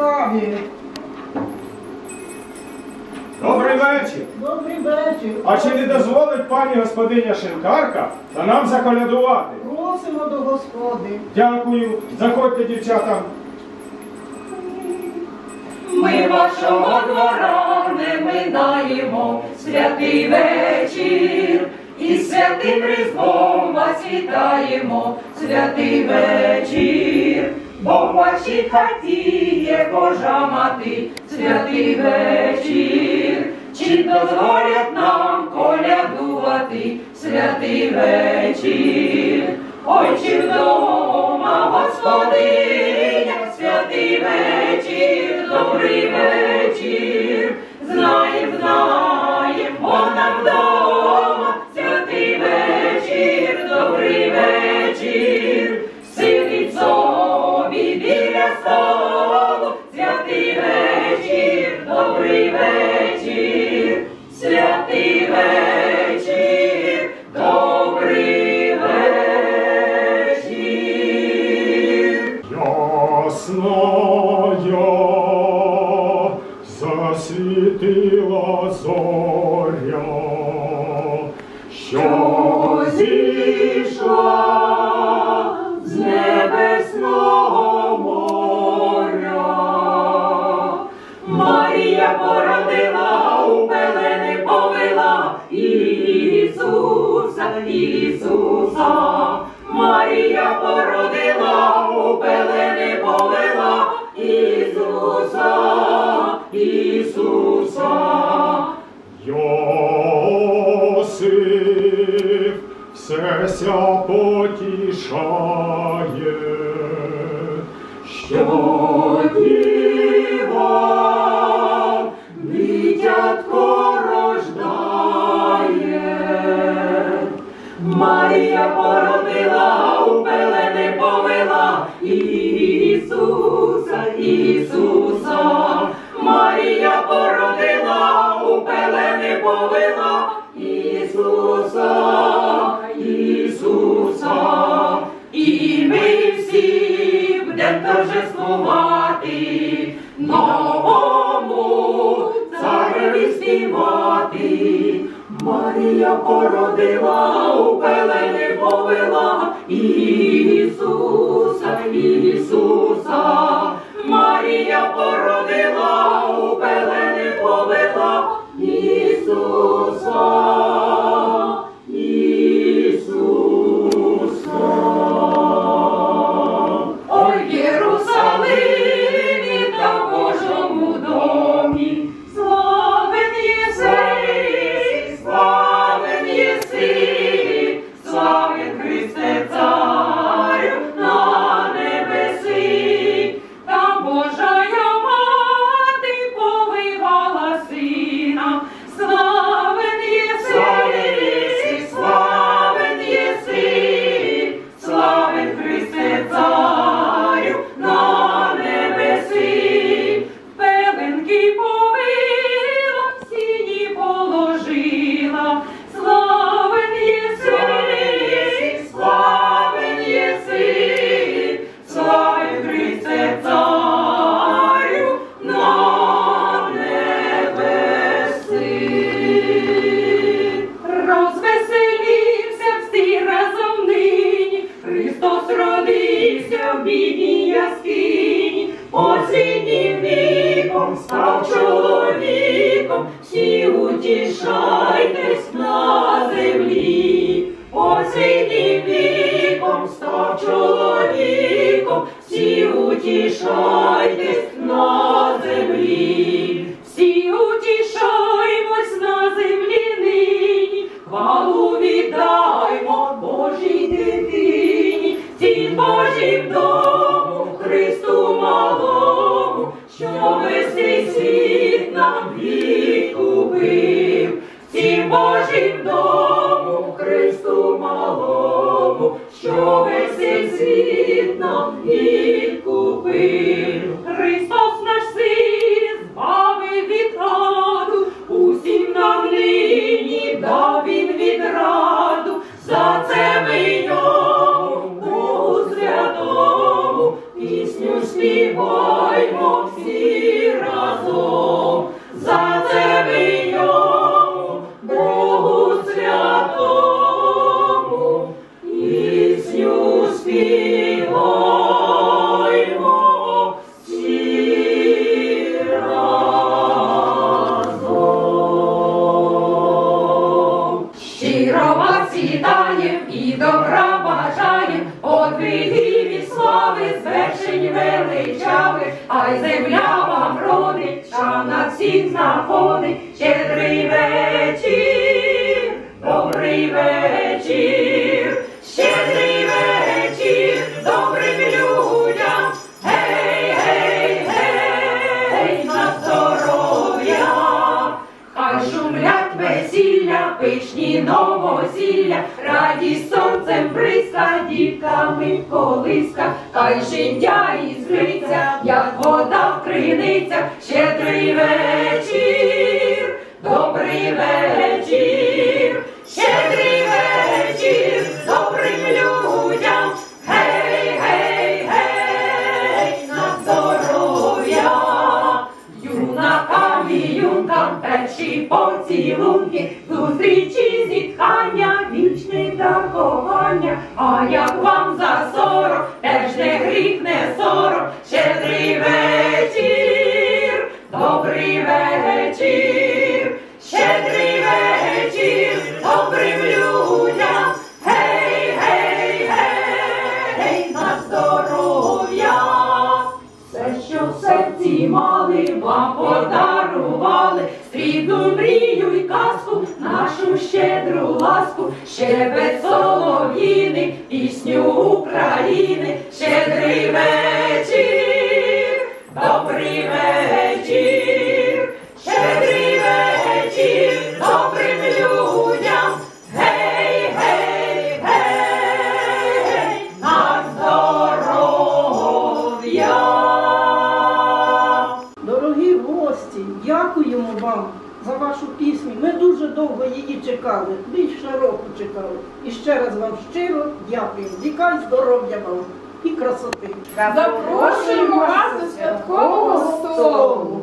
ласкаві. Добрий вечір. Добрий вечір. А чи не дозволить пані господиня Шинкарка та нам заколядувати? Просимо до господи. Дякую. Заходьте, дівчата. Ми вашого двора не минаємо святий вечір, і святим різдвом вас вітаємо, святий вечір, бо в вашій Божа мати, святий вечір, чи дозволять нам колядувати, святий вечір, ой, чи вдома господиня, святий вечір, добрий вечір, засвітила зоря, що зійшла з небесного моря. Марія породила, у пелени повела Ісуса, Ісуса. Марія породила, у пелени повела Ісуса, Ісуса. Йосип все ся потішає, що діва дитятко рождає. Марія породила, у пелени повела Ісуса, Ісуса. Співати. Марія породила, у пелени повела Ісуса, Ісуса. Родився в бідній яскині, посвітнім віком став чоловіком, всі утішайтесь на землі, посвітнім віком став чоловіком, всі утішайтесь на землі, Божій дому, Христу малому, що весь світ нам відкупив, цім Божім дому, Христу малому, що весь світ нам відкупив. Христос наш син збавив від аду, усім нам нині дав він відраду, за це ми добра бажаєм, от і слави, звершень а й земля вам родить, що на всіх знаходить, щедрий вечір, добрий вечір, весілля, пишні новосілля, радість сонцем бриска, дітками колиска, хай життя іскриться, як вода в криницях, щедрий вечір, добрий вечір, щедрий вечір, добрим людям, гей, гей, гей, на здоров'я. Юнакам і поцілунки, зустрічі, кохання. А як вам за сорок, теж не гріх, не сорок, щедрий вечір, добрий вечір, щедрий вечір, добрим людям, гей, гей, гей, на здоров'я. Все, що серці мали, вам подарували, срібну мрію й казку, щедру ласку, щебет солов'їни, пісню України, щедрий вечір, добрий вечір, щедрий вечір, добрим людям, гей, гей. Дорогі гості, дякуємо вам за вашу пісню. Ми дуже довго її чекали, більше року чекали. І ще раз вам щиро дякую. Вікай здоров'я вам і красоти. Запрошуємо вас до святкового столу.